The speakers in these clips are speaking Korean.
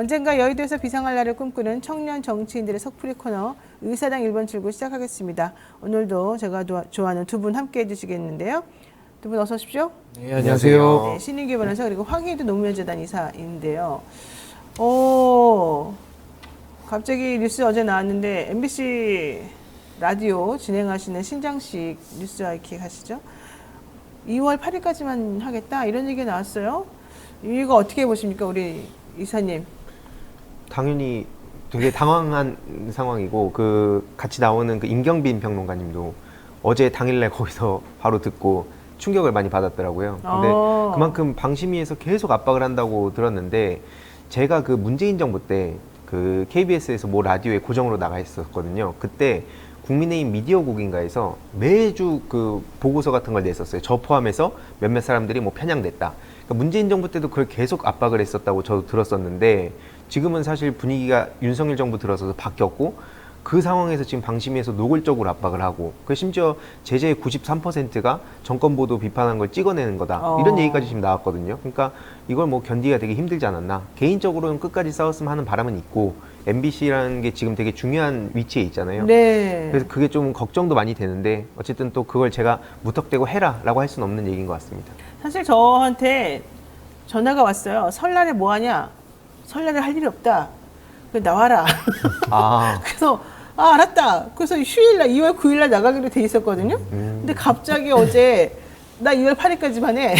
언젠가 여의도에서 비상할 날을 꿈꾸는 청년 정치인들의 석풀이 코너 의사당 1번 출구 시작하겠습니다. 오늘도 제가 도와- 좋아하는 두 분 함께 해주시겠는데요. 두 분 어서 오십시오. 네, 안녕하세요. 네, 신인규 변호사 그리고 황희도 노무현재단 이사인데요. 오, 갑자기 뉴스 어제 나왔는데 MBC 라디오 진행하시는 신장식 뉴스 아이키 하시죠? 2월 8일까지만 하겠다 이런 얘기 나왔어요. 이거 어떻게 보십니까, 우리 이사님? 당연히 되게 당황한 상황이고 그 같이 나오는 그 임경빈 평론가님도 어제 당일날 거기서 바로 듣고 충격을 많이 받았더라고요. 근데 어. 그만큼 방심위에서 계속 압박을 한다고 들었는데 제가 그 문재인 정부 때 그 KBS에서 모 라디오에 고정으로 나가 있었거든요. 그때 국민의힘 미디어국인가에서 매주 그 보고서 같은 걸 냈었어요. 저 포함해서 몇몇 사람들이 뭐 편향됐다. 그러니까 문재인 정부 때도 그걸 계속 압박을 했었다고 저도 들었었는데 지금은 사실 분위기가 윤석열 정부 들어서서 바뀌었고 그 상황에서 지금 방심위에서 노골적으로 압박을 하고 그 심지어 제재의 93%가 정권 보도 비판한 걸 찍어내는 거다 어. 이런 얘기까지 지금 나왔거든요. 그러니까 이걸 뭐 견디기가 되게 힘들지 않았나. 개인적으로는 끝까지 싸웠으면 하는 바람은 있고 MBC라는 게 지금 되게 중요한 위치에 있잖아요. 네. 그래서 그게 좀 걱정도 많이 되는데 어쨌든 또 그걸 제가 무턱대고 해라라고 할 수는 없는 얘기인 것 같습니다. 사실 저한테 전화가 왔어요. 설날에 뭐 하냐? 설날에 할 일이 없다. 그 나와라. 아, 그래서 아 알았다. 그래서 휴일날 2월 9일날 나가기로 돼 있었거든요. 음. 근데 갑자기 어제 나 2월 8일까지만 해.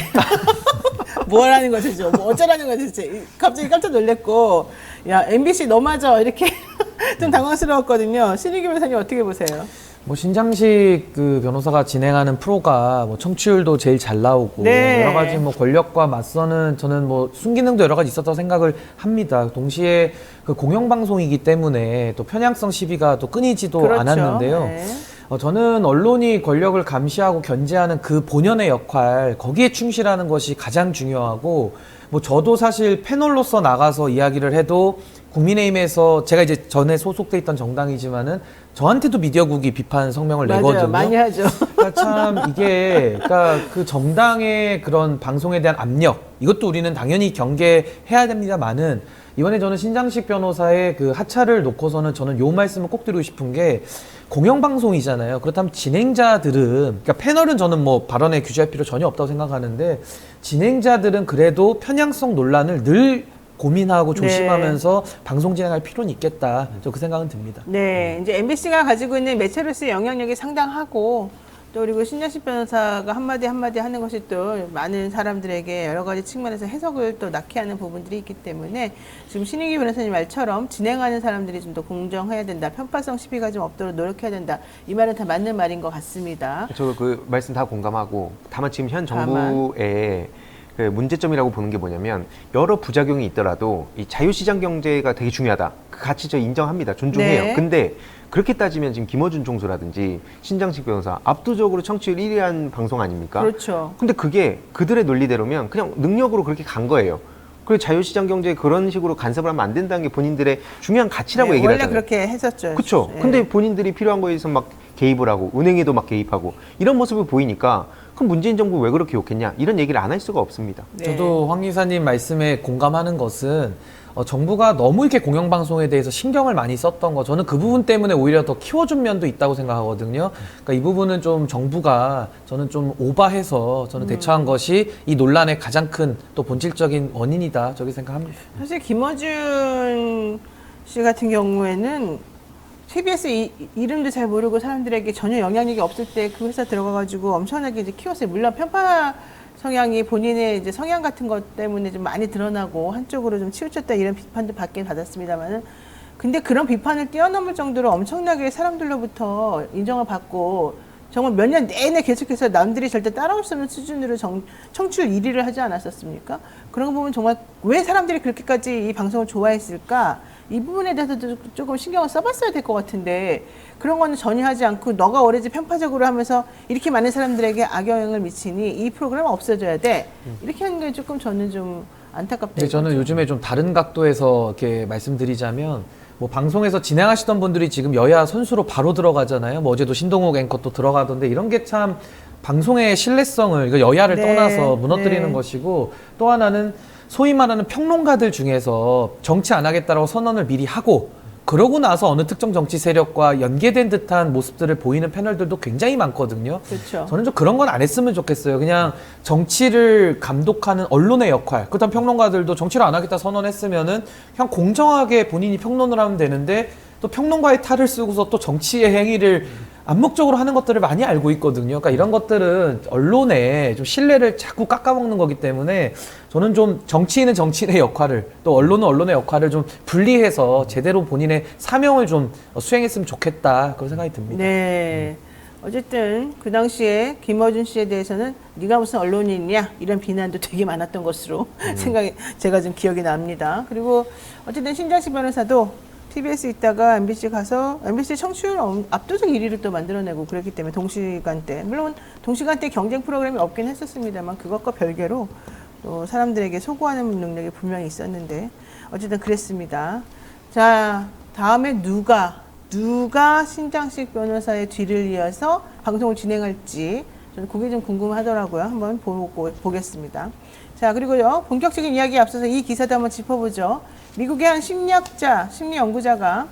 뭐라는 거지, 뭐 어쩌라는 거지. 갑자기 깜짝 놀랐고, 야 MBC 너마저 이렇게 좀 당황스러웠거든요. 신희규 변호사님 어떻게 보세요? 뭐 신장식 그 변호사가 진행하는 프로가 뭐 청취율도 제일 잘 나오고 네. 여러 가지 뭐 권력과 맞서는 저는 뭐 순기능도 여러 가지 있었다고 생각을 합니다. 동시에 그 공영방송이기 때문에 또 편향성 시비가 또 끊이지도 그렇죠. 않았는데요. 네. 어, 저는 언론이 권력을 감시하고 견제하는 그 본연의 역할, 거기에 충실하는 것이 가장 중요하고, 뭐 저도 사실 패널로서 나가서 이야기를 해도 국민의힘에서 제가 이제 전에 소속돼 있던 정당이지만은 저한테도 미디어국이 비판 성명을 맞아요. 내거든요. 많이 하죠. 그러니까 참 이게 그러니까 그 정당의 그런 방송에 대한 압력 이것도 우리는 당연히 경계해야 됩니다만은 이번에 저는 신장식 변호사의 그 하차를 놓고서는 저는 요 말씀을 꼭 드리고 싶은 게 공영방송이잖아요. 그렇다면 진행자들은 그러니까 패널은 저는 뭐 발언에 규제할 필요 전혀 없다고 생각하는데 진행자들은 그래도 편향성 논란을 늘 고민하고 네. 조심하면서 방송 진행할 필요는 있겠다. 저 그 생각은 듭니다. 네, 이제 MBC가 가지고 있는 매체로서의 영향력이 상당하고 또 그리고 신장식 변호사가 한마디 한마디 하는 것이 또 많은 사람들에게 여러 가지 측면에서 해석을 또 낳게 하는 부분들이 있기 때문에 지금 신희기 변호사님 말처럼 진행하는 사람들이 좀 더 공정해야 된다, 편파성 시비가 좀 없도록 노력해야 된다. 이 말은 다 맞는 말인 것 같습니다. 저도 그 말씀 다 공감하고 다만 지금 현 다만. 정부의 그 문제점이라고 보는 게 뭐냐면 여러 부작용이 있더라도 이 자유시장 경제가 되게 중요하다. 그 가치 저 인정합니다. 존중해요. 네. 근데 그렇게 따지면 지금 김어준 총수라든지 신장식 변호사 압도적으로 청취율 1위한 방송 아닙니까? 그렇죠. 근데 그게 그들의 논리대로면 그냥 능력으로 그렇게 간 거예요. 그리고 자유시장 경제에 그런 식으로 간섭을 하면 안 된다는 게 본인들의 중요한 가치라고 네, 얘기를 원래 하잖아요. 그렇게 했었죠. 그렇죠. 예. 근데 본인들이 필요한 거에서 막 개입을 하고 은행에도 막 개입하고 이런 모습을 보이니까 그럼 문재인 정부 왜 그렇게 욕했냐 이런 얘기를 안 할 수가 없습니다. 네. 저도 황 이사님 말씀에 공감하는 것은 어, 정부가 너무 이렇게 공영방송에 대해서 신경을 많이 썼던 거 저는 그 부분 때문에 오히려 더 키워준 면도 있다고 생각하거든요. 그러니까 이 부분은 좀 정부가 저는 좀 오바해서 저는 대처한 것이 이 논란의 가장 큰 또 본질적인 원인이다 저기 생각합니다. 사실 김어준 씨 같은 경우에는 KBS 이, 이름도 잘 모르고 사람들에게 전혀 영향력이 없을 때 그 회사 들어가가지고 엄청나게 이제 키웠어요. 물론 편파 성향이 본인의 이제 성향 같은 것 때문에 좀 많이 드러나고 한쪽으로 좀 치우쳤다 이런 비판도 받긴 받았습니다만은 근데 그런 비판을 뛰어넘을 정도로 엄청나게 사람들로부터 인정을 받고 정말 몇 년 내내 계속해서 남들이 절대 따라올 수 없는 수준으로 정, 청취율 1위를 하지 않았었습니까? 그런 거 보면 정말 왜 사람들이 그렇게까지 이 방송을 좋아했을까? 이 부분에 대해서도 조금 신경을 써봤어야 될 것 같은데 그런 거는 전혀 하지 않고 너가 오래지 편파적으로 하면서 이렇게 많은 사람들에게 악영향을 미치니 이 프로그램 없어져야 돼. 이렇게 하는 게 조금 저는 좀 안타깝다. 저는 요즘에 좀 다른 각도에서 이렇게 말씀드리자면 뭐 방송에서 진행하시던 분들이 지금 여야 선수로 바로 들어가잖아요. 뭐 어제도 신동욱 앵커 또 들어가던데 이런 게 참 방송의 신뢰성을 이거 여야를 네, 떠나서 무너뜨리는 네. 것이고 또 하나는 소위 말하는 평론가들 중에서 정치 안 하겠다라고 선언을 미리 하고 그러고 나서 어느 특정 정치 세력과 연계된 듯한 모습들을 보이는 패널들도 굉장히 많거든요. 그렇죠. 저는 좀 그런 건 안 했으면 좋겠어요. 그냥 정치를 감독하는 언론의 역할. 그렇다면 평론가들도 정치를 안 하겠다 선언했으면은 그냥 공정하게 본인이 평론을 하면 되는데 또 평론가의 탈을 쓰고서 또 정치의 행위를 암묵적으로 하는 것들을 많이 알고 있거든요. 그러니까 이런 것들은 언론에 좀 신뢰를 자꾸 깎아먹는 거기 때문에 저는 좀 정치인은 정치인의 역할을 또 언론은 언론의 역할을 좀 분리해서 제대로 본인의 사명을 좀 수행했으면 좋겠다 그런 생각이 듭니다. 네. 어쨌든 그 당시에 김어준 씨에 대해서는 네가 무슨 언론인이냐 이런 비난도 되게 많았던 것으로 생각이 제가 좀 기억이 납니다. 그리고 어쨌든 신장식 변호사도 TBS 있다가 MBC 가서 MBC 청취율 엄- 압도적 1위를 또 만들어내고 그랬기 때문에 동시간대 물론 동시간대 경쟁 프로그램이 없긴 했었습니다만 그것과 별개로 또 사람들에게 소구하는 능력이 분명히 있었는데 어쨌든 그랬습니다. 자 다음에 누가 누가 신장식 변호사의 뒤를 이어서 방송을 진행할지 저는 그게 좀 궁금하더라고요. 한번 보고 보겠습니다. 자 그리고요 본격적인 이야기에 앞서서 이 기사도 한번 짚어보죠. 미국의 한 심리학자, 심리 연구자가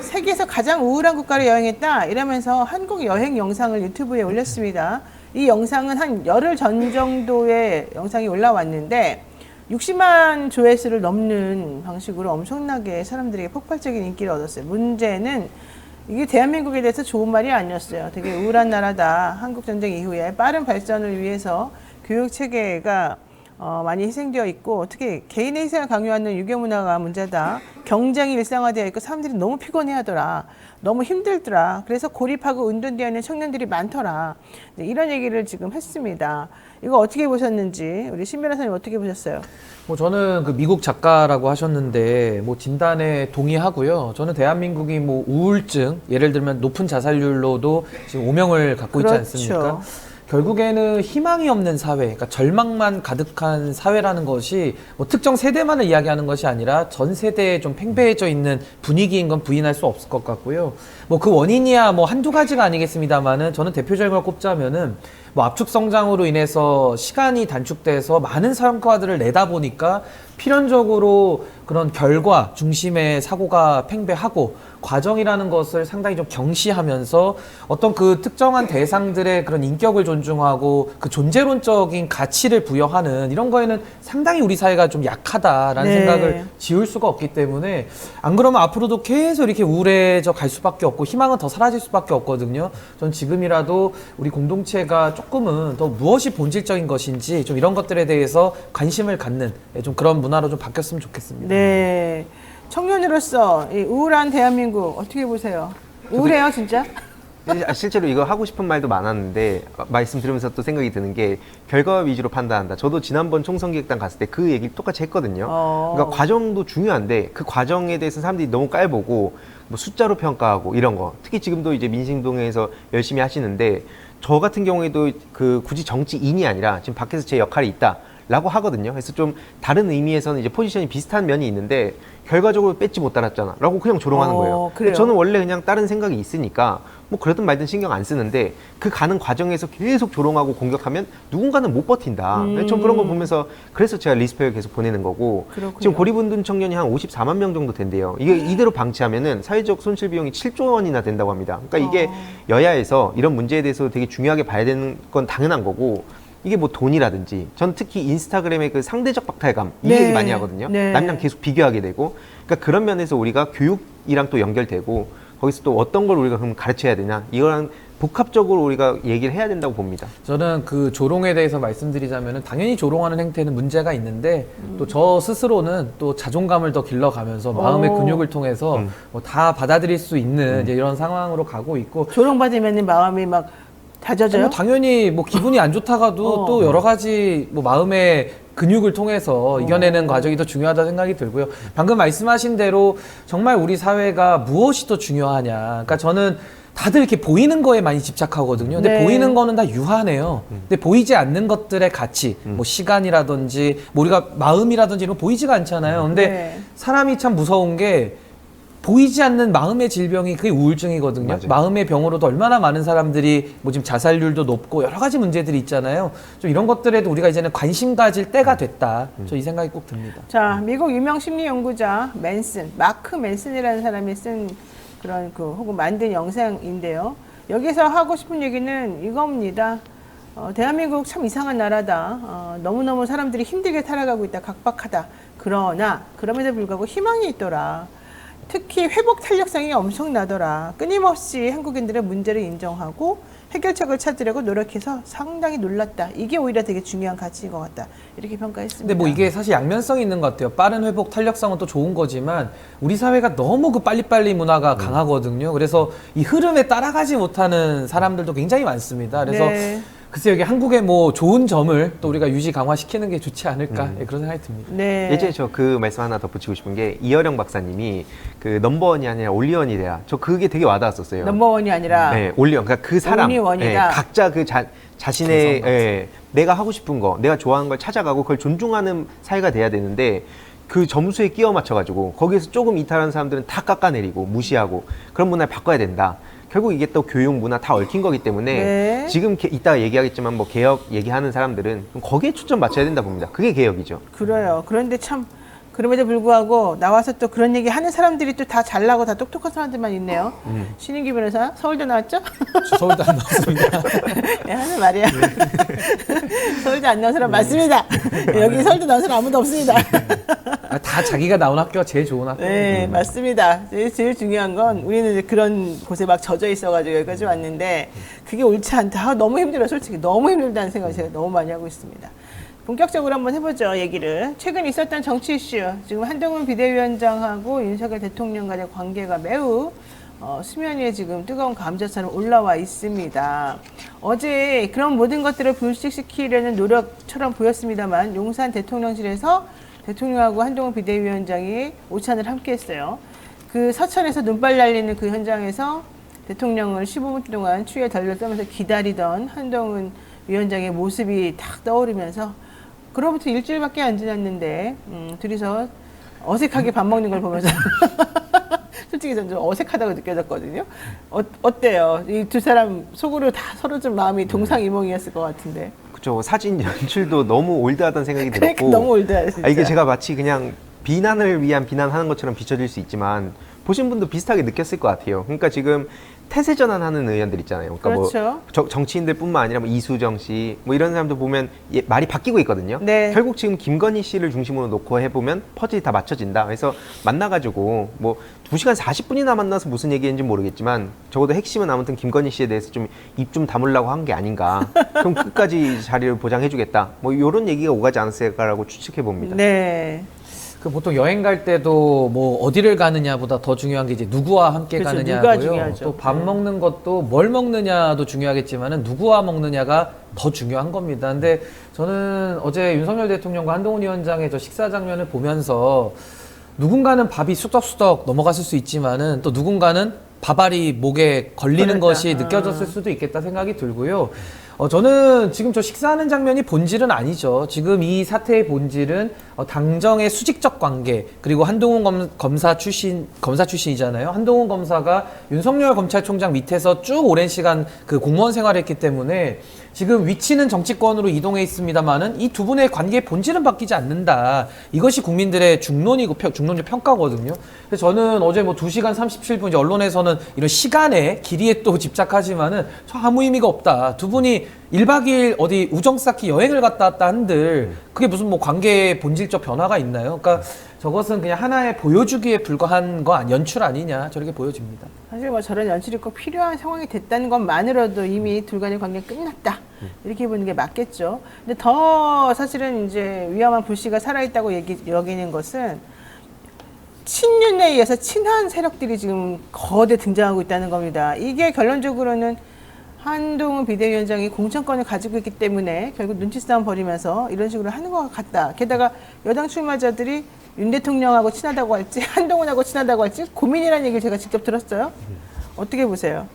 세계에서 가장 우울한 국가를 여행했다 이러면서 한국 여행 영상을 유튜브에 올렸습니다. 이 영상은 한 열흘 전 정도의 영상이 올라왔는데 60만 조회수를 넘는 방식으로 엄청나게 사람들에게 폭발적인 인기를 얻었어요. 문제는 이게 대한민국에 대해서 좋은 말이 아니었어요. 되게 우울한 나라다. 한국 전쟁 이후에 빠른 발전을 위해서 교육 체계가 어, 많이 희생되어 있고 특히 개인의 희생을 강요하는 유교 문화가 문제다. 경쟁이 일상화되어 있고 사람들이 너무 피곤해하더라. 너무 힘들더라. 그래서 고립하고 은둔되어 있는 청년들이 많더라. 이제 이런 얘기를 지금 했습니다. 이거 어떻게 보셨는지 우리 신 변호사님 어떻게 보셨어요? 뭐 저는 그 미국 작가라고 하셨는데 뭐 진단에 동의하고요. 저는 대한민국이 뭐 우울증 예를 들면 높은 자살률로도 지금 오명을 갖고 있지 그렇죠. 않습니까? 결국에는 희망이 없는 사회, 그러니까 절망만 가득한 사회라는 것이 뭐 특정 세대만을 이야기하는 것이 아니라 전 세대에 좀 팽배해져 있는 분위기인 건 부인할 수 없을 것 같고요. 뭐 그 원인이야 뭐 한두 가지가 아니겠습니다만은 저는 대표적인 걸 꼽자면은 뭐 압축 성장으로 인해서 시간이 단축돼서 많은 성과들을 내다 보니까 필연적으로 그런 결과 중심의 사고가 팽배하고 과정이라는 것을 상당히 좀 경시하면서 어떤 그 특정한 대상들의 그런 인격을 존중하고 그 존재론적인 가치를 부여하는 이런 거에는 상당히 우리 사회가 좀 약하다라는 네. 생각을 지울 수가 없기 때문에 안 그러면 앞으로도 계속 이렇게 우울해져 갈 수밖에 없고 희망은 더 사라질 수밖에 없거든요. 전 지금이라도 우리 공동체가 조금은 더 무엇이 본질적인 것인지 좀 이런 것들에 대해서 관심을 갖는 예, 좀 그런 문화로 좀 바뀌었으면 좋겠습니다. 네. 청년으로서 이 우울한 대한민국 어떻게 보세요? 우울해요, 진짜? 아, 실제로 이거 하고 싶은 말도 많았는데 어, 말씀 들으면서 또 생각이 드는 게 결과 위주로 판단한다. 저도 지난번 총선기획단 갔을 때 그 얘기를 똑같이 했거든요. 어. 그러니까 과정도 중요한데 그 과정에 대해서 사람들이 너무 깔보고 뭐 숫자로 평가하고 이런 거. 특히 지금도 이제 민심동에서 열심히 하시는데 저 같은 경우에도 그 굳이 정치인이 아니라 지금 밖에서 제 역할이 있다. 라고 하거든요. 그래서 좀 다른 의미에서는 이제 포지션이 비슷한 면이 있는데 결과적으로 뺏지 못 달았잖아. 라고 그냥 조롱하는 어, 거예요. 그래요? 저는 원래 그냥 다른 생각이 있으니까 뭐 그러든 말든 신경 안 쓰는데 그 가는 과정에서 계속 조롱하고 공격하면 누군가는 못 버틴다. 음. 전 그런 거 보면서 그래서 제가 리스펙을 계속 보내는 거고 그렇군요. 지금 고립운둔 청년이 한 54만 명 정도 된대요. 이게 이대로 방치하면은 사회적 손실 비용이 7조 원이나 된다고 합니다. 그러니까 이게 어. 여야에서 이런 문제에 대해서 되게 중요하게 봐야 되는 건 당연한 거고 이게 뭐 돈이라든지 전 특히 인스타그램의 그 상대적 박탈감 이 네. 얘기 많이 하거든요. 네. 남이랑 계속 비교하게 되고 그러니까 그런 면에서 우리가 교육이랑 또 연결되고 거기서 또 어떤 걸 우리가 그럼 가르쳐야 되냐 이거랑 복합적으로 우리가 얘기를 해야 된다고 봅니다. 저는 그 조롱에 대해서 말씀드리자면은 당연히 조롱하는 행태는 문제가 있는데 또저 스스로는 또 자존감을 더 길러가면서 마음의 오. 근육을 통해서 음. 뭐 다 받아들일 수 있는 이제 이런 상황으로 가고 있고 조롱 받으면 마음이 막 다져져요? 뭐 당연히 뭐 기분이 안 좋다가도 어. 또 여러 가지 뭐 마음의 근육을 통해서 이겨내는 과정이 더 중요하다 생각이 들고요. 방금 말씀하신 대로 정말 우리 사회가 무엇이 더 중요하냐. 그러니까 저는 다들 이렇게 보이는 거에 많이 집착하거든요. 근데 네. 보이는 거는 다 유한해요. 근데 보이지 않는 것들의 가치, 뭐 시간이라든지 뭐 우리가 마음이라든지 이런 거 보이지가 않잖아요. 근데 네. 사람이 참 무서운 게 보이지 않는 마음의 질병이 그게 우울증이거든요. 맞아요. 마음의 병으로도 얼마나 많은 사람들이 뭐 지금 자살률도 높고 여러 가지 문제들이 있잖아요. 좀 이런 것들에도 우리가 이제는 관심 가질 때가 됐다. 저이 생각이 꼭 듭니다. 자, 미국 유명 심리 연구자 맨슨, 마크 맨슨이라는 사람이 쓴 그런 그 혹은 만든 영상인데요. 여기서 하고 싶은 얘기는 이겁니다. 어, 대한민국 참 이상한 나라다. 어, 너무너무 사람들이 힘들게 살아가고 있다. 각박하다. 그러나 그럼에도 불구하고 희망이 있더라. 특히 회복 탄력성이 엄청나더라. 끊임없이 한국인들의 문제를 인정하고 해결책을 찾으려고 노력해서 상당히 놀랐다. 이게 오히려 되게 중요한 가치인 것 같다. 이렇게 평가했습니다. 근데 뭐 이게 사실 양면성이 있는 것 같아요. 빠른 회복 탄력성은 또 좋은 거지만 우리 사회가 너무 그 빨리빨리 문화가 강하거든요. 그래서 이 흐름에 따라가지 못하는 사람들도 굉장히 많습니다. 그래서 네. 글쎄 여기 한국의 뭐 좋은 점을 또 우리가 유지 강화시키는 게 좋지 않을까 예, 그런 생각이 듭니다. 네. 예전에 저 그 말씀 하나 덧붙이고 싶은 게 이어령 박사님이 그 넘버원이 아니라 올리원이 돼야 저 그게 되게 와닿았었어요. 넘버원이 아니라 네, 올리원. 그러니까 그 사람. one이다. 예, 각자 그 자, 자신의 개성 예, 내가 하고 싶은 거, 내가 좋아하는 걸 찾아가고 그걸 존중하는 사회가 돼야 되는데 그 점수에 끼워 맞춰가지고 거기에서 조금 이탈하는 사람들은 다 깎아내리고 무시하고 그런 문화를 바꿔야 된다. 결국 이게 또 교육 문화 다 얽힌 거기 때문에 네. 지금 게- 이따가 얘기하겠지만 뭐 개혁 얘기하는 사람들은 좀 거기에 초점 맞춰야 된다 봅니다. 그게 개혁이죠. 그래요. 그런데 참 그럼에도 불구하고 나와서 또 그런 얘기 하는 사람들이 또 다 잘나고 다 똑똑한 사람들만 있네요. 음. 신인기 변호사 서울대 나왔죠? 저 서울대 안 나왔습니다. 네, 하는 말이야. 서울대 안 나온 네. 사람 맞습니다. 여기 서울대 나온 사람 아무도 없습니다. 아, 다 자기가 나온 학교가 제일 좋은 학교. 네, 맞습니다. 제일, 제일 중요한 건 우리는 이제 그런 곳에 막 젖어 있어가지고 여기까지 왔는데 그게 옳지 않다. 아, 너무 힘들어, 솔직히. 너무 힘들다는 생각을 제가 너무 많이 하고 있습니다. 본격적으로 한번 해보죠, 얘기를. 최근 있었던 정치 이슈. 지금 한동훈 비대위원장하고 윤석열 대통령 간의 관계가 매우 어, 수면 위에 지금 뜨거운 감자처럼 올라와 있습니다. 어제 그런 모든 것들을 불식시키려는 노력처럼 보였습니다만 용산 대통령실에서 대통령하고 한동훈 비대위원장이 오찬을 함께 했어요. 그 서천에서 눈발 날리는 그 현장에서 대통령을 15분 동안 추위에 덜덜 떨면서 기다리던 한동훈 위원장의 모습이 딱 떠오르면서 그로부터 일주일밖에 안 지났는데 음, 둘이서 어색하게 밥 먹는 걸 보면서 솔직히 저는 좀 어색하다고 느껴졌거든요. 어, 어때요? 이 두 사람 속으로 다 서로 좀 마음이 동상이몽이었을 것 같은데. 그죠 사진 연출도 너무 올드하다는 생각이 그러니까 들었고 너무 진짜. 아, 이게 제가 마치 그냥 비난을 위한 비난하는 것처럼 비춰질 수 있지만 보신 분도 비슷하게 느꼈을 것 같아요. 그러니까 지금 태세 전환하는 의원들 있잖아요. 그러니까 그렇죠. 뭐 정- 정치인들뿐만 아니라 뭐 이수정 씨, 뭐 이런 사람들 보면 예, 말이 바뀌고 있거든요. 네. 결국 지금 김건희 씨를 중심으로 놓고 해보면 퍼즐이 다 맞춰진다. 그래서 만나가지고 뭐 2시간 40분이나 만나서 무슨 얘기인지 모르겠지만 적어도 핵심은 아무튼 김건희 씨에 대해서 좀 입 좀 다물라고 한 게 아닌가. 그럼 끝까지 자리를 보장해주겠다. 뭐 이런 얘기가 오가지 않았을까라고 추측해 봅니다. 네. 그 보통 여행 갈 때도 뭐 어디를 가느냐보다 더 중요한 게 이제 누구와 함께 그렇죠. 누가 가느냐고요. 중요하죠. 또 밥 네. 먹는 것도 뭘 먹느냐도 중요하겠지만은 누구와 먹느냐가 더 중요한 겁니다. 근데 저는 어제 윤석열 대통령과 한동훈 위원장의 저 식사 장면을 보면서 누군가는 밥이 수덕수덕 넘어갔을 수 있지만은 또 누군가는 밥알이 목에 걸리는 그러니까. 것이 느껴졌을 수도 있겠다 생각이 들고요. 어, 저는 지금 저 식사하는 장면이 본질은 아니죠. 지금 이 사태의 본질은 어, 당정의 수직적 관계 그리고 한동훈 검, 검사 출신 검사 출신이잖아요. 한동훈 검사가 윤석열 검찰총장 밑에서 쭉 오랜 시간 그 공무원 생활했기 때문에 지금 위치는 정치권으로 이동해 있습니다만은 이 두 분의 관계의 본질은 바뀌지 않는다. 이것이 국민들의 중론이고 평- 중론적 평가거든요. 그래서 저는 어제 뭐 2시간 37분 이제 언론에서는 이런 시간에 길이에 또 집착하지만은 저 아무 의미가 없다. 두 분이 1박 2일 어디 우정 쌓기 여행을 갔다 왔다 한들 그게 무슨 뭐 관계의 본질적 변화가 있나요? 그러니까 저것은 그냥 하나의 보여주기에 불과한 거 아니 연출 아니냐 저렇게 보여집니다. 사실 뭐 저런 연출이 꼭 필요한 상황이 됐다는 것만으로도 이미 둘 간의 관계가 끝났다. 이렇게 보는 게 맞겠죠. 근데 더 사실은 이제 위험한 불씨가 살아있다고 얘기, 여기는 것은 친윤에 의해서 친한 세력들이 지금 거대 등장하고 있다는 겁니다. 이게 결론적으로는 한동훈 비대위원장이 공천권을 가지고 있기 때문에 결국 눈치 싸움 벌이면서 이런 식으로 하는 것 같다. 게다가 여당 출마자들이 윤 대통령하고 친하다고 할지 한동훈하고 친하다고 할지 고민이라는 얘기를 제가 직접 들었어요. 어떻게 보세요?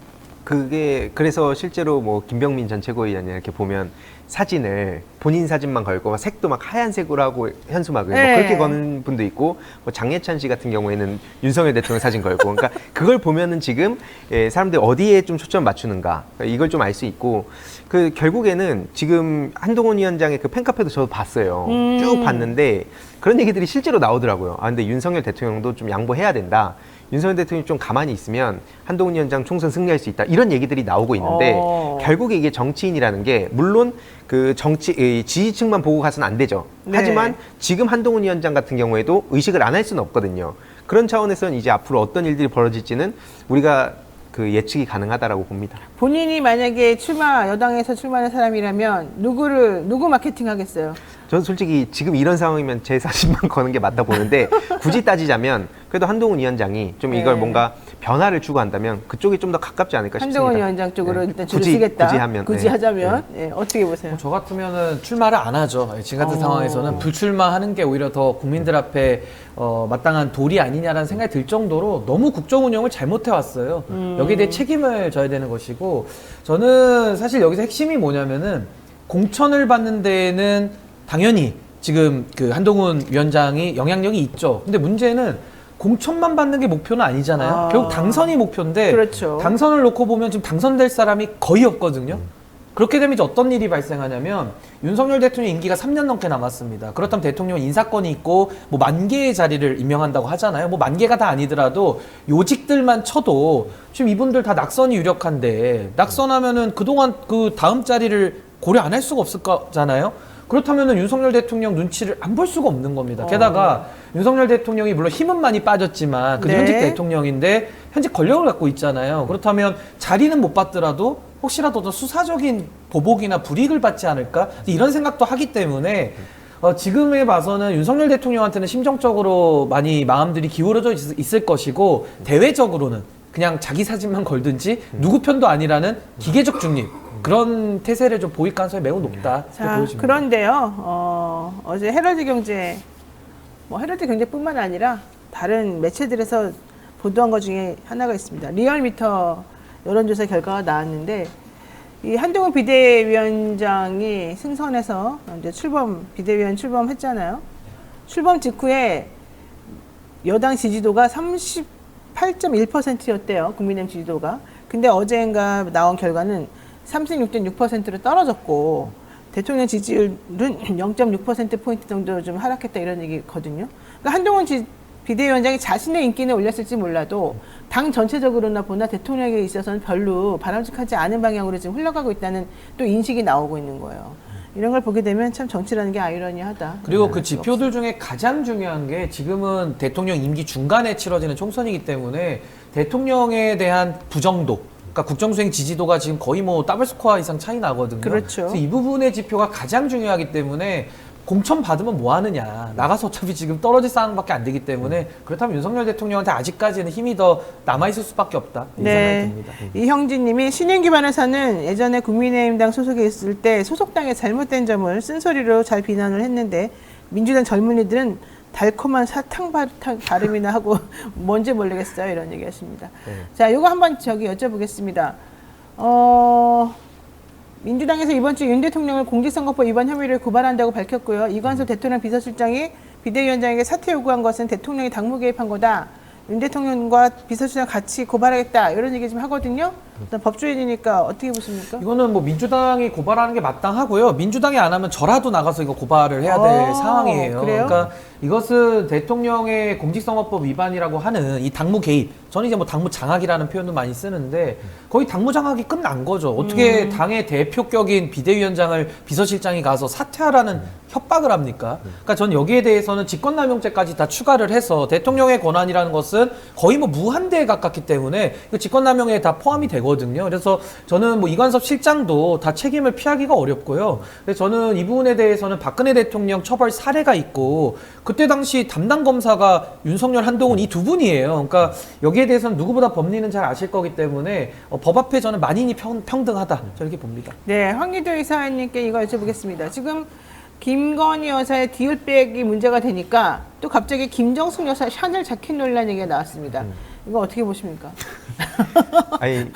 그게 그래서 실제로 뭐 김병민 전 최고위원이 이렇게 보면 사진을 본인 사진만 걸고 막 색도 막 하얀색으로 하고 현수막을 네. 뭐 그렇게 거는 분도 있고 뭐 장예찬 씨 같은 경우에는 윤석열 대통령 사진 걸고. 그러니까 그걸 보면은 지금 예, 사람들이 어디에 좀 초점 맞추는가. 그러니까 이걸 좀 알 수 있고 그 결국에는 지금 한동훈 위원장의 그 팬카페도 저도 봤어요. 음. 쭉 봤는데 그런 얘기들이 실제로 나오더라고요. 아 근데 윤석열 대통령도 좀 양보해야 된다 윤석열 대통령이 좀 가만히 있으면 한동훈 위원장 총선 승리할 수 있다 이런 얘기들이 나오고 있는데 어. 결국에 이게 정치인이라는 게 물론 그 정치 이 지지층만 보고 가서는 안 되죠. 네. 하지만 지금 한동훈 위원장 같은 경우에도 의식을 안 할 수는 없거든요. 그런 차원에서는 이제 앞으로 어떤 일들이 벌어질지는 우리가 그 예측이 가능하다라고 봅니다. 본인이 만약에 출마 여당에서 출마하는 사람이라면 누구를 누구 마케팅 하겠어요? 저는 솔직히 지금 이런 상황이면 제 사진만 거는 게 맞다 보는데 굳이 따지자면 그래도 한동훈 위원장이 좀 이걸 네. 뭔가 변화를 추구한다면 그쪽이 좀 더 가깝지 않을까 싶습니다. 한동훈 위원장 쪽으로 네. 일단 줄을 굳이- 쓰겠다. 굳이 하면, 굳이 네. 하자면 예, 어떻게 보세요? 뭐저 같으면은 출마를 안 하죠. 예, 지금 같은 어. 상황에서는 불출마하는 게 오히려 더 국민들 앞에 어, 마땅한 도리 아니냐라는 생각이 들 정도로 너무 국정 운영을 잘못해 왔어요. 여기에 대해 책임을 져야 되는 것이고 저는 사실 여기서 핵심이 뭐냐면은 공천을 받는 데에는 당연히 지금 그 한동훈 위원장이 영향력이 있죠. 근데 문제는 공천만 받는 게 목표는 아니잖아요. 아. 결국 당선이 목표인데 그렇죠. 당선을 놓고 보면 지금 당선될 사람이 거의 없거든요. 그렇게 되면 이제 어떤 일이 발생하냐면 윤석열 대통령 임기가 3년 넘게 남았습니다. 그렇다면 대통령 인사권이 있고 뭐 만 개의 자리를 임명한다고 하잖아요. 뭐 만 개가 다 아니더라도 요직들만 쳐도 지금 이분들 다 낙선이 유력한데 낙선하면은 그동안 그 다음 자리를 고려 안 할 수가 없을 거잖아요. 그렇다면은 윤석열 대통령 눈치를 안 볼 수가 없는 겁니다. 게다가 윤석열 대통령이 물론 힘은 많이 빠졌지만 그 네. 현직 대통령인데 현직 권력을 갖고 있잖아요. 그렇다면 자리는 못 받더라도 혹시라도 더 수사적인 보복이나 불이익을 받지 않을까 이런 생각도 하기 때문에 어, 지금에 봐서는 윤석열 대통령한테는 심정적으로 많이 마음들이 기울어져 있, 있을 것이고 대외적으로는 그냥 자기 사진만 걸든지 누구 편도 아니라는 기계적 중립 그런 태세를 좀 보일 가능성이 매우 높다. 자, 보여집니다. 그런데요, 어, 어제 헤럴드 경제, 뭐 헤럴드 경제뿐만 아니라 다른 매체들에서 보도한 것 중에 하나가 있습니다. 리얼미터 여론조사 결과가 나왔는데, 이 한동훈 비대위원장이 승선해서 이제 출범, 비대위원 출범했잖아요. 출범 직후에 여당 지지도가 38.1%였대요. 국민의힘 지지도가. 근데 어제인가 나온 결과는 36.6%로 떨어졌고 대통령 지지율은 0.6%포인트 정도 좀 하락했다 이런 얘기거든요. 그러니까 한동훈 지- 비대위원장이 자신의 인기는 올렸을지 몰라도 당 전체적으로나 보나 대통령에 있어서는 별로 바람직하지 않은 방향으로 지금 흘러가고 있다는 또 인식이 나오고 있는 거예요. 이런 걸 보게 되면 참 정치라는 게 아이러니하다. 그리고 그 지표들 중에 가장 중요한 게 지금은 대통령 임기 중간에 치러지는 총선이기 때문에 대통령에 대한 부정도 그러니까 국정수행 지지도가 지금 거의 뭐 더블 스코어 이상 차이 나거든요. 그렇죠. 그래서 이 부분의 지표가 가장 중요하기 때문에 공천 받으면 뭐 하느냐. 나가서 어차피 지금 떨어질 상황밖에 안 되기 때문에 그렇다면 윤석열 대통령한테 아직까지는 힘이 더 남아있을 수밖에 없다. 이 네. 생각이 듭니다. 이형진 님이 신인규 변호사는 예전에 국민의힘당 소속에 있을 때 소속당의 잘못된 점을 쓴소리로 잘 비난을 했는데 민주당 젊은이들은 달콤한 사탕 발음이나 하고 뭔지 모르겠어요 이런 얘기 하십니다. 네. 자, 이거 한번 저기 여쭤보겠습니다. 어, 민주당에서 이번 주 윤 대통령을 공직선거법 위반 혐의를 고발한다고 밝혔고요. 이관섭 대통령 비서실장이 비대위원장에게 사퇴 요구한 것은 대통령이 당무 개입한 거다. 윤 대통령과 비서실장 같이 고발하겠다 이런 얘기 좀 하거든요. 일단 법조인이니까 어떻게 보십니까? 이거는 뭐 민주당이 고발하는 게 마땅하고요. 민주당이 안 하면 저라도 나가서 이거 고발을 해야 될 아, 상황이에요. 그래요? 그러니까 이것은 대통령의 공직선거법 위반이라고 하는 이 당무 개입. 저는 이제 뭐 당무 장악이라는 표현도 많이 쓰는데 거의 당무 장악이 끝난 거죠. 어떻게 음. 당의 대표격인 비대위원장을 비서실장이 가서 사퇴하라는 협박을 합니까? 그러니까 전 여기에 대해서는 직권남용죄까지 다 추가를 해서 대통령의 권한이라는 것은 거의 뭐 무한대에 가깝기 때문에 그 직권남용에 다 포함이 되 거든요. 그래서 저는 뭐 이관섭 실장도 다 책임을 피하기가 어렵고요. 그래서 저는 이 부분에 대해서는 박근혜 대통령 처벌 사례가 있고 그때 당시 담당 검사가 윤석열, 한동훈 이 두 분이에요. 그러니까 여기에 대해서는 누구보다 법리는 잘 아실 거기 때문에 어, 법 앞에 저는 만인이 평, 평등하다. 저렇게 봅니다. 네, 황기도 이사님께 이거 여쭤보겠습니다. 지금 김건희 여사의 디올백이 문제가 되니까 또 갑자기 김정숙 여사 샤넬 자켓 논란 얘기가 나왔습니다. 이거 어떻게 보십니까? 아니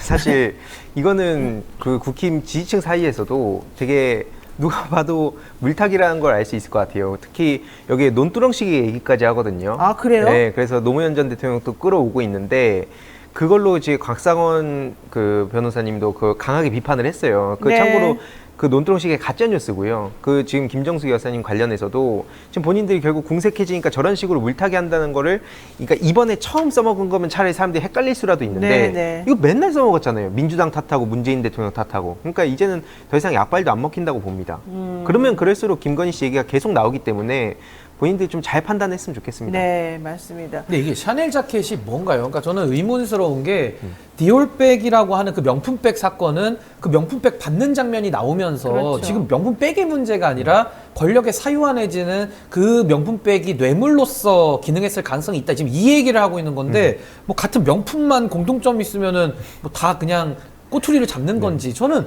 사실 이거는 그 국힘 지지층 사이에서도 되게 누가 봐도 물타기라는 걸 알 수 있을 것 같아요. 특히 여기에 논두렁식 얘기까지 하거든요. 아, 그래요? 네, 그래서 노무현 전 대통령도 끌어오고 있는데 그걸로 이제 곽상원 그 변호사님도 그 강하게 비판을 했어요. 그 네. 참고로 그 논두렁식의 가짜 뉴스고요. 그 지금 김정숙 여사님 관련해서도 지금 본인들이 결국 궁색해지니까 저런 식으로 물타기 한다는 거를 그러니까 이번에 처음 써먹은 거면 차라리 사람들이 헷갈릴 수라도 있는데 네, 네. 이거 맨날 써먹었잖아요. 민주당 탓하고 문재인 대통령 탓하고. 그러니까 이제는 더 이상 약발도 안 먹힌다고 봅니다. 음. 그러면 그럴수록 김건희 씨 얘기가 계속 나오기 때문에 본인들이 좀 잘 판단했으면 좋겠습니다. 네, 맞습니다. 근데 이게 샤넬 자켓이 뭔가요? 그러니까 저는 의문스러운 게 디올백이라고 하는 그 명품백 사건은 그 명품백 받는 장면이 나오면서 그렇죠. 지금 명품백의 문제가 아니라 권력의 사유화 내지는 그 명품백이 뇌물로서 기능했을 가능성이 있다. 지금 이 얘기를 하고 있는 건데 뭐 같은 명품만 공통점 있으면은 뭐 다 그냥 꼬투리를 잡는 건지 저는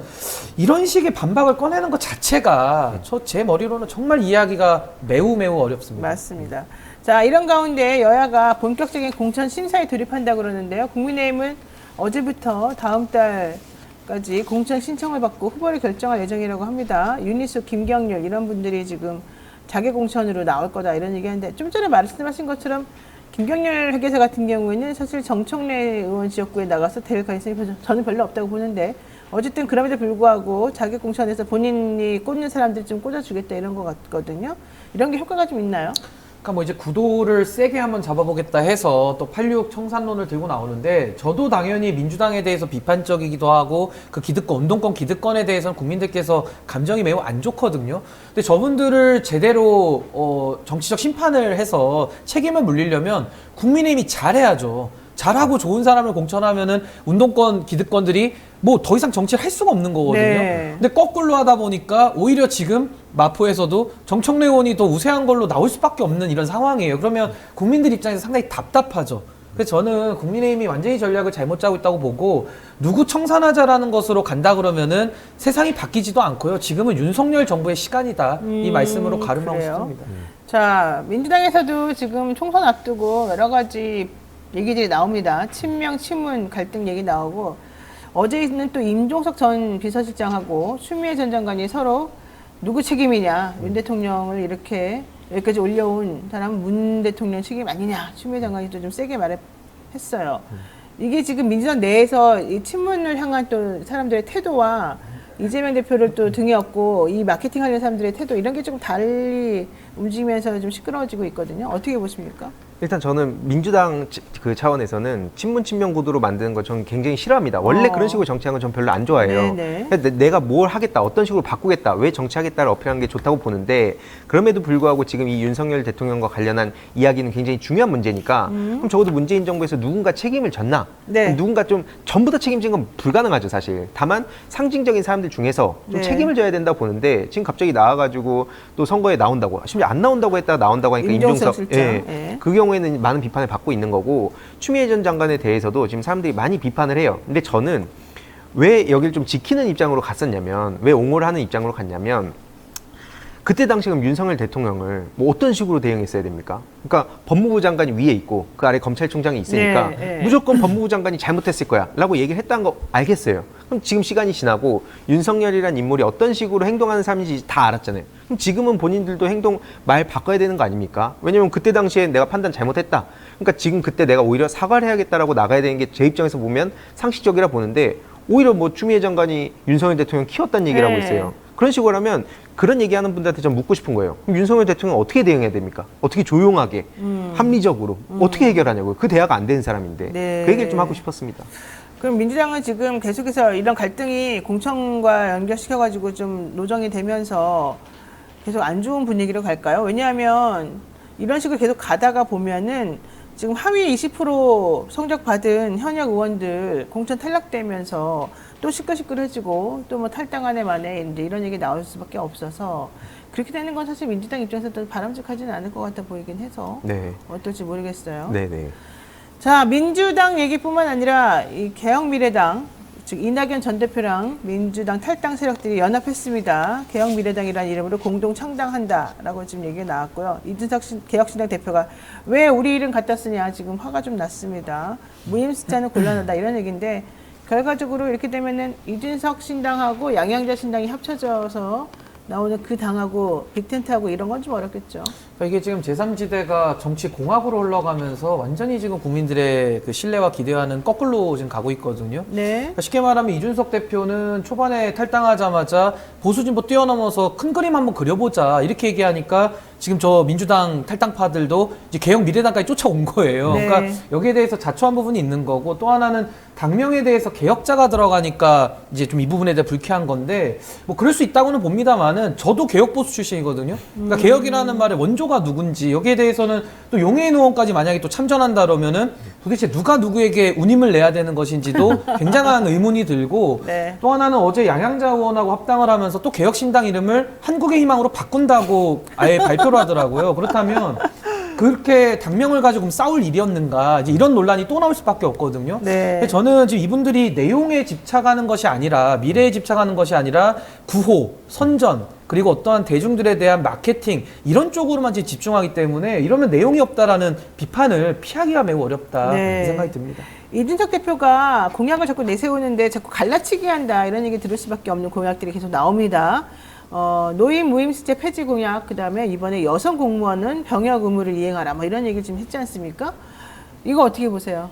이런 식의 반박을 꺼내는 것 자체가 저 제 머리로는 정말 이해하기가 매우 매우 어렵습니다. 맞습니다. 자, 이런 가운데 여야가 본격적인 공천 심사에 돌입한다고 그러는데요. 국민의힘은 어제부터 다음 달까지 공천 신청을 받고 후보를 결정할 예정이라고 합니다. 윤희숙, 김경률 이런 분들이 지금 자기 공천으로 나올 거다 이런 얘기하는데 좀 전에 말씀하신 것처럼 김경률 회계사 같은 경우에는 사실 정청래 의원 지역구에 나가서 될 가능성이 저는 별로 없다고 보는데 어쨌든 그럼에도 불구하고 자기 공천에서 본인이 꽂는 사람들 좀 꽂아주겠다 이런 것 같거든요. 이런 게 효과가 좀 있나요? 그러니까 뭐 이제 구도를 세게 한번 잡아보겠다 해서 또 86 청산론을 들고 나오는데 저도 당연히 민주당에 대해서 비판적이기도 하고 그 기득권 운동권 기득권에 대해서는 국민들께서 감정이 매우 안 좋거든요. 근데 저분들을 제대로 어, 정치적 심판을 해서 책임을 물리려면 국민의힘이 잘해야죠. 잘하고 좋은 사람을 공천하면은 운동권 기득권들이 뭐 더 이상 정치를 할 수가 없는 거거든요. 네. 근데 거꾸로 하다 보니까 오히려 지금 마포에서도 정청래 의원이 더 우세한 걸로 나올 수밖에 없는 이런 상황이에요. 그러면 국민들 입장에서 상당히 답답하죠. 그래서 저는 국민의힘이 완전히 전략을 잘못 짜고 있다고 보고 누구 청산하자라는 것으로 간다 그러면은 세상이 바뀌지도 않고요. 지금은 윤석열 정부의 시간이다. 이 음, 말씀으로 가름하고 그래요? 싶습니다. 자, 민주당에서도 지금 총선 앞두고 여러 가지 얘기들이 나옵니다. 친명, 친문 갈등 얘기 나오고 어제는 또 임종석 전 비서실장하고 추미애 전 장관이 서로 누구 책임이냐 윤 대통령을 이렇게 여기까지 올려온 사람은 문 대통령 책임 아니냐 추미애 장관이 또 좀 세게 말했어요. 이게 지금 민주당 내에서 이 친문을 향한 또 사람들의 태도와 이재명 대표를 또 등에 업고 이 마케팅하는 사람들의 태도 이런 게좀 달리 움직이면서 좀 시끄러워지고 있거든요. 어떻게 보십니까? 일단 저는 민주당 치- 그 차원에서는 친문 친명 구도로 만드는 거 저는 굉장히 싫어합니다. 원래 어. 그런 식으로 정치하는 건 전 별로 안 좋아해요. 네네. 근데 내- 내가 뭘 하겠다, 어떤 식으로 바꾸겠다, 왜 정치하겠다를 어필하는 게 좋다고 보는데 그럼에도 불구하고 지금 이 윤석열 대통령과 관련한 이야기는 굉장히 중요한 문제니까 그럼 적어도 문재인 정부에서 누군가 책임을 졌나? 음. 네. 누군가 좀 전부 다 책임진 건 불가능하죠, 사실. 다만 상징적인 사람들 중에서 좀 네. 책임을 져야 된다 고 보는데 지금 갑자기 나와가지고 또 선거에 나온다고 심지어 안 나온다고 했다가 나온다고 하니까 임종석. 예. 예. 그 경우에는 많은 비판을 받고 있는 거고 추미애 전 장관에 대해서도 지금 사람들이 많이 비판을 해요. 근데 저는 왜 여기를 좀 지키는 입장으로 갔었냐면 왜 옹호를 하는 입장으로 갔냐면 그때 당시 그럼 윤석열 대통령을 뭐 어떤 식으로 대응했어야 됩니까? 그러니까 법무부 장관이 위에 있고 그 아래 검찰총장이 있으니까 네, 네. 무조건 법무부 장관이 잘못했을 거야라고 얘기를 했다는 거 알겠어요. 그럼 지금 시간이 지나고 윤석열이란 인물이 어떤 식으로 행동하는 사람인지 다 알았잖아요. 그럼 지금은 본인들도 행동 말 바꿔야 되는 거 아닙니까? 왜냐면 그때 당시에 내가 판단 잘못했다. 그러니까 지금 그때 내가 오히려 사과를 해야겠다라고 나가야 되는 게 제 입장에서 보면 상식적이라 보는데 오히려 뭐 추미애 장관이 윤석열 대통령 키웠다는 얘기를 하고 네. 있어요. 그런 식으로 하면 그런 얘기하는 분들한테 좀 묻고 싶은 거예요. 그럼 윤석열 대통령 어떻게 대응해야 됩니까? 어떻게 조용하게, 합리적으로 어떻게 해결하냐고요. 그 대화가 안 되는 사람인데 네. 그 얘기를 좀 하고 싶었습니다. 그럼 민주당은 지금 계속해서 이런 갈등이 공천과 연결시켜가지고 좀 노정이 되면서 계속 안 좋은 분위기로 갈까요? 왜냐하면 이런 식으로 계속 가다가 보면은 지금 하위 20% 성적 받은 현역 의원들 공천 탈락되면서 또 시끌시끌해지고 또 뭐 탈당한 애 만에 이제 이런 얘기 나올 수밖에 없어서 그렇게 되는 건 사실 민주당 입장에서도 바람직하지는 않을 것 같아 보이긴 해서 네, 어떨지 모르겠어요. 네, 네. 자, 민주당 얘기뿐만 아니라 이 개혁미래당 즉 이낙연 전 대표랑 민주당 탈당 세력들이 연합했습니다. 개혁미래당이라는 이름으로 공동 창당한다라고 지금 얘기가 나왔고요. 이준석 신- 개혁신당 대표가 왜 우리 이름 갖다 쓰냐 지금 화가 좀 났습니다. 무임 숫자는 곤란하다 이런 얘기인데 결과적으로 이렇게 되면은 이준석 신당하고 양양자 신당이 합쳐져서 나오는 그 당하고 빅텐트하고 이런 건 좀 어렵겠죠. 그러니까 이게 지금 제3지대가 정치 공학으로 흘러가면서 완전히 지금 국민들의 그 신뢰와 기대와는 거꾸로 지금 가고 있거든요. 네. 그러니까 쉽게 말하면 이준석 대표는 초반에 탈당하자마자 보수 진보 뛰어넘어서 큰 그림 한번 그려보자 이렇게 얘기하니까 지금 저 민주당 탈당파들도 이제 개혁 미래당까지 쫓아온 거예요. 네. 그러니까 여기에 대해서 자초한 부분이 있는 거고 또 하나는 당명에 대해서 개혁자가 들어가니까 이제 좀 이 부분에 대해 불쾌한 건데 뭐 그럴 수 있다고는 봅니다만은 저도 개혁 보수 출신이거든요. 그러니까 개혁이라는 말의 원조가 누군지 여기에 대해서는 또 용해인 의원까지 만약에 또 참전한다 그러면은 도대체 누가 누구에게 운임을 내야 되는 것인지도 굉장한 의문이 들고 네. 또 하나는 어제 양양자 의원하고 합당을 하면서 또 개혁신당 이름을 한국의 희망으로 바꾼다고 아예 발표를 하더라고요. 그렇다면 그렇게 당명을 가지고 싸울 일이었는가 이제 이런 논란이 또 나올 수밖에 없거든요. 네. 저는 지금 이분들이 내용에 집착하는 것이 아니라 미래에 집착하는 것이 아니라 구호, 선전 그리고 어떠한 대중들에 대한 마케팅 이런 쪽으로만 집중하기 때문에 이러면 내용이 없다라는 비판을 피하기가 매우 어렵다 네. 이 생각이 듭니다. 이준석 대표가 공약을 자꾸 내세우는데 자꾸 갈라치기 한다 이런 얘기 들을 수밖에 없는 공약들이 계속 나옵니다. 어, 노인 무임수재 폐지 공약 그다음에 이번에 여성 공무원은 병역 의무를 이행하라 뭐 이런 얘기 좀 했지 않습니까? 이거 어떻게 보세요?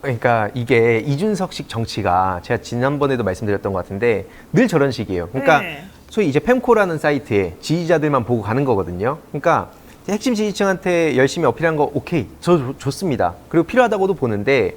그러니까 이게 이준석식 정치가 제가 지난번에도 말씀드렸던 것 같은데 늘 저런 식이에요. 그러니까 네. 소위 이제 펜코라는 사이트에 지지자들만 보고 가는 거거든요. 그러니까 핵심 지지층한테 열심히 어필한 거 오케이 저 좋- 좋습니다. 그리고 필요하다고도 보는데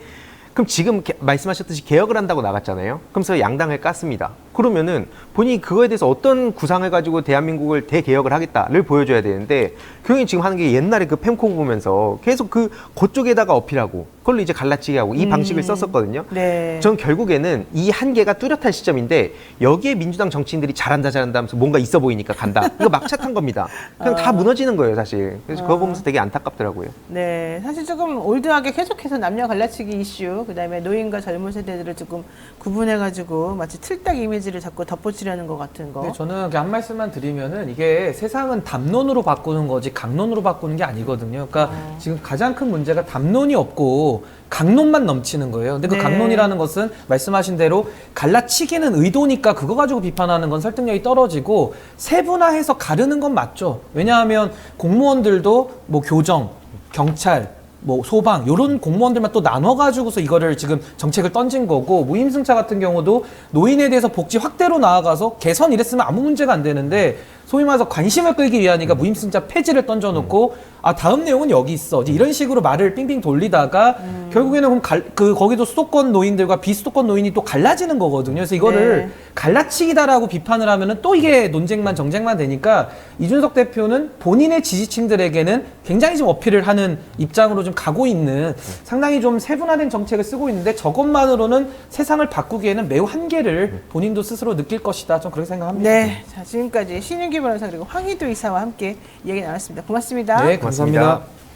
그럼 지금 개- 말씀하셨듯이 개혁을 한다고 나갔잖아요. 그러면서 양당을 깠습니다. 그러면은 본인이 그거에 대해서 어떤 구상을 가지고 대한민국을 대개혁을 하겠다를 보여줘야 되는데 교영이 지금 하는 게 옛날에 그 펜코 보면서 계속 그 그쪽에다가 어필하고 그걸로 이제 갈라치기 하고 이 방식을 썼었거든요. 네. 전 결국에는 이 한계가 뚜렷한 시점인데 여기에 민주당 정치인들이 잘한다 잘한다 하면서 뭔가 있어 보이니까 간다. 이거 막차 탄 겁니다. 그냥 다 무너지는 거예요 사실. 그래서 그거 보면서 되게 안타깝더라고요. 네, 사실 조금 올드하게 계속해서 남녀 갈라치기 이슈, 그다음에 노인과 젊은 세대들을 조금 구분해가지고 마치 틀딱 이미지 를 자꾸 덧붙이려는 것 같은 거. 근데 저는 한 말씀만 드리면은 이게 세상은 담론으로 바꾸는 거지 강론으로 바꾸는 게 아니거든요. 그러니까 지금 가장 큰 문제가 담론이 없고 강론만 넘치는 거예요. 근데 그 네. 강론이라는 것은 말씀하신 대로 갈라치기는 의도니까 그거 가지고 비판하는 건 설득력이 떨어지고 세분화해서 가르는 건 맞죠. 왜냐하면 공무원들도 뭐 교정, 경찰, 뭐 소방 요런 공무원들만 또 나눠 가지고서 이거를 지금 정책을 던진 거고 무임승차 같은 경우도 노인에 대해서 복지 확대로 나아가서 개선 이랬으면 아무 문제가 안 되는데 소위 말해서 관심을 끌기 위하니까 무임승차 폐지를 던져놓고 아 다음 내용은 여기 있어 이제 이런 식으로 말을 빙빙 돌리다가 결국에는 그럼 갈, 그 거기도 수도권 노인들과 비수도권 노인이 또 갈라지는 거거든요. 그래서 이거를 네. 갈라치기다라고 비판을 하면은 또 이게 논쟁만 정쟁만 되니까 이준석 대표는 본인의 지지층들에게는 굉장히 좀 어필을 하는 입장으로 좀 가고 있는 상당히 좀 세분화된 정책을 쓰고 있는데 저것만으로는 세상을 바꾸기에는 매우 한계를 본인도 스스로 느낄 것이다. 좀 그렇게 생각합니다. 네, 자 지금까지 신윤기 변호사 그리고 황희도 이사와 함께 이야기 나눴습니다. 고맙습니다. 네, 고맙습니다. 감사합니다.